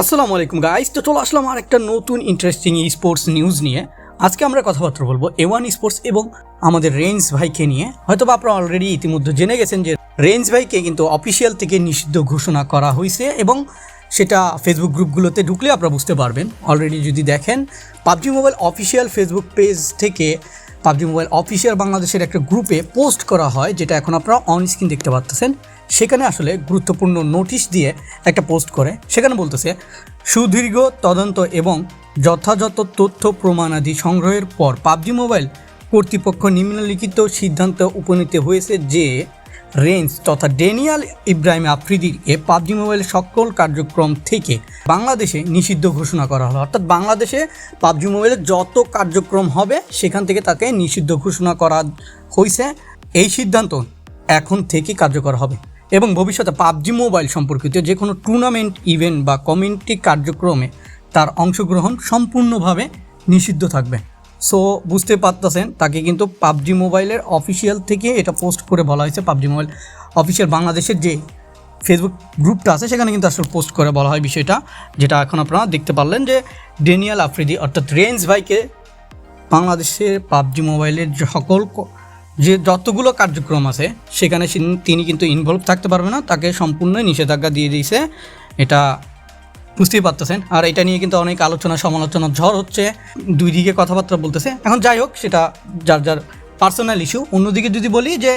আসসালামু আলাইকুম গাইস তো চলে আসলাম আর একটা নতুন ইন্টারেস্টিং স্পোর্টস নিউজ নিয়ে। আজকে আমরা কথাবার্তা বলব এ ওয়ান স্পোর্টস এবং আমাদের রেঞ্জ ভাইকে নিয়ে। হয়তো বা আপনারা অলরেডি ইতিমধ্যে জেনে গেছেন যে রেঞ্জ ভাইকে কিন্তু অফিসিয়াল থেকে নিষিদ্ধ ঘোষণা করা হয়েছে এবং সেটা ফেসবুক গ্রুপগুলোতে ঢুকলে আপনারা বুঝতে পারবেন। অলরেডি যদি দেখেন, PUBG mobile official facebook page থেকে পাবজি মোবাইল অফিসিয়াল বাংলাদেশের একটা গ্রুপে পোস্ট করা হয়, যেটা এখন আপনারা অন স্ক্রিন দেখতে পাচ্ছেন সেখানে আসলে গুরুত্বপূর্ণ নোটিশ দিয়ে একটা পোস্ট করে। সেখানে বলতেছে, সুদীর্ঘ তদন্ত এবং যথাযথ তথ্য প্রমাণাদি সংগ্রহের পর পাবজি মোবাইল কর্তৃপক্ষ নিম্নলিখিত সিদ্ধান্ত উপনীত হয়েছে যে, রেঞ্জ তথা ডেনিয়াল ইব্রাহিম আফ্রিদির এ পাবজি মোবাইলের সকল কার্যক্রম থেকে বাংলাদেশে নিষিদ্ধ ঘোষণা করা হলো। অর্থাৎ বাংলাদেশে পাবজি মোবাইলের যত কার্যক্রম হবে, সেখান থেকে তাকে নিষিদ্ধ ঘোষণা করা হয়েছে এই সিদ্ধান্ত এখন থেকে কার্যকর হবে। এবং ভবিষ্যতে পাবজি মোবাইল সম্পর্কিত যে কোনো টুর্নামেন্ট ইভেন্ট বা কমিউনিটি কার্যক্রমে তার অংশগ্রহণ সম্পূর্ণভাবে নিষিদ্ধ থাকবে। সো বুঝতে পারতেছেন, তাকে কিন্তু পাবজি মোবাইলের অফিসিয়াল থেকে এটা পোস্ট করে বলা হয়েছে। পাবজি মোবাইল অফিসিয়াল বাংলাদেশের যে ফেসবুক গ্রুপটা আছে, সেখানে কিন্তু আসলে পোস্ট করে বলা হয় বিষয়টা, যেটা এখন আপনারা দেখতে পারলেন যে ডেনিয়াল আফ্রিদি অর্থাৎ রেঞ্জ ভাইকে বাংলাদেশের পাবজি মোবাইলের সকল যে যতগুলো কার্যক্রম আছে, সেখানে তিনি কিন্তু ইনভলভ থাকতে পারবে না, তাকে সম্পূর্ণ নিষেধাজ্ঞা দিয়ে দিয়েছে। এটা বুঝতেই পারতেছেন। আর এটা নিয়ে কিন্তু অনেক আলোচনা সমালোচনা ঝড় হচ্ছে, দুই দিকে কথাবার্তা বলতেছে। এখন যাই হোক, সেটা যার যার পার্সোনাল ইস্যু অন্যদিকে যদি বলি যে,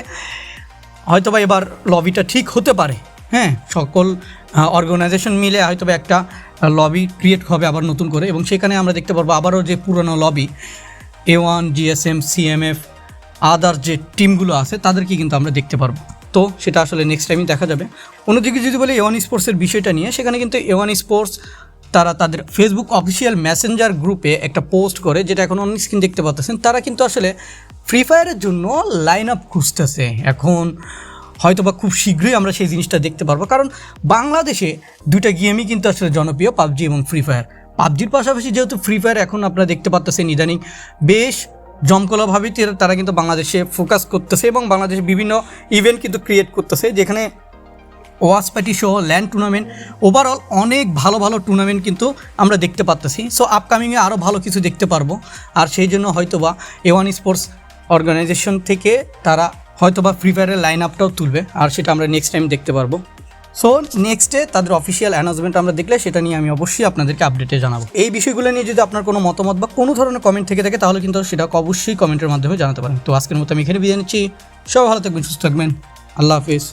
হয়তোবা এবার লবিটা ঠিক হতে পারে হ্যাঁ? সকল অর্গানাইজেশন মিলে হয়তোবা একটা লবি ক্রিয়েট হবে আবার নতুন করে। এবং সেখানে আমরা দেখতে পারব আবারও যে পুরনো লবি এ ওয়ান জিএসএম সিএমএফ আদার যে টিমগুলো আছে, তাদেরকে কিন্তু আমরা দেখতে পারব। তো সেটা আসলে নেক্সট টাইমই দেখা যাবে। অন্যদিকে যদি বলি এওয়ান স্পোর্টসের বিষয়টা নিয়ে, সেখানে কিন্তু এওয়ান স্পোর্টস তারা তাদের ফেসবুক অফিসিয়াল মেসেঞ্জার গ্রুপে একটা পোস্ট করে, যেটা এখন অন স্ক্রিন দেখতে পাচ্ছেন তারা কিন্তু আসলে ফ্রি ফায়ারের জন্য লাইন আপ খুঁজতেছে। এখন হয়তো বা খুব শীঘ্রই আমরা সেই জিনিসটা দেখতে পারব। কারণ বাংলাদেশে দুইটা গেমই কিন্তু আসলে জনপ্রিয়, পাবজি এবং ফ্রি ফায়ার পাবজির পাশাপাশি যেহেতু ফ্রি ফায়ার এখন আপনারা দেখতে পাচ্ছেন ইদানিং, বেশ জমকলাভাবে তারা কিন্তু বাংলাদেশে ফোকাস করতেছে এবং বাংলাদেশে বিভিন্ন ইভেন্ট কিন্তু ক্রিয়েট করতেছে, যেখানে ওয়াস পার্টি সহ ল্যান্ড টুর্নামেন্ট ওভারঅল অনেক ভালো ভালো টুর্নামেন্ট কিন্তু আমরা দেখতে পাচ্তেছি সো আপকামিংয়ে আরও ভালো কিছু দেখতে পারব। আর সেই জন্য হয়তোবা এ ওয়ান স্পোর্টস অর্গানাইজেশন থেকে তারা হয়তোবা ফ্রি ফায়ারের লাইন আপটাও তুলবে। আর সেটা আমরা নেক্সট টাইম দেখতে পারব। সো নেক্সটে তাদের অফিসিয়াল অ্যানাউন্সমেন্ট আমরা দেখলে সেটা নিয়ে আমি অবশ্যই আপনাদেরকে আপডেটে জানাব। এই বিষয়গুলো নিয়ে যদি আপনার কোনো মতামত বা কোনো ধরনের কমেন্ট থেকে থাকে, তাহলে কিন্তু সেটা অবশ্যই কমেন্টের মাধ্যমে জানাতে পারেন। তো আজকের মতো আমি এখানে বিদায় নিচ্ছি। সব ভালো থাকবেন, সুস্থ থাকবেন। আল্লাহ হাফিজ।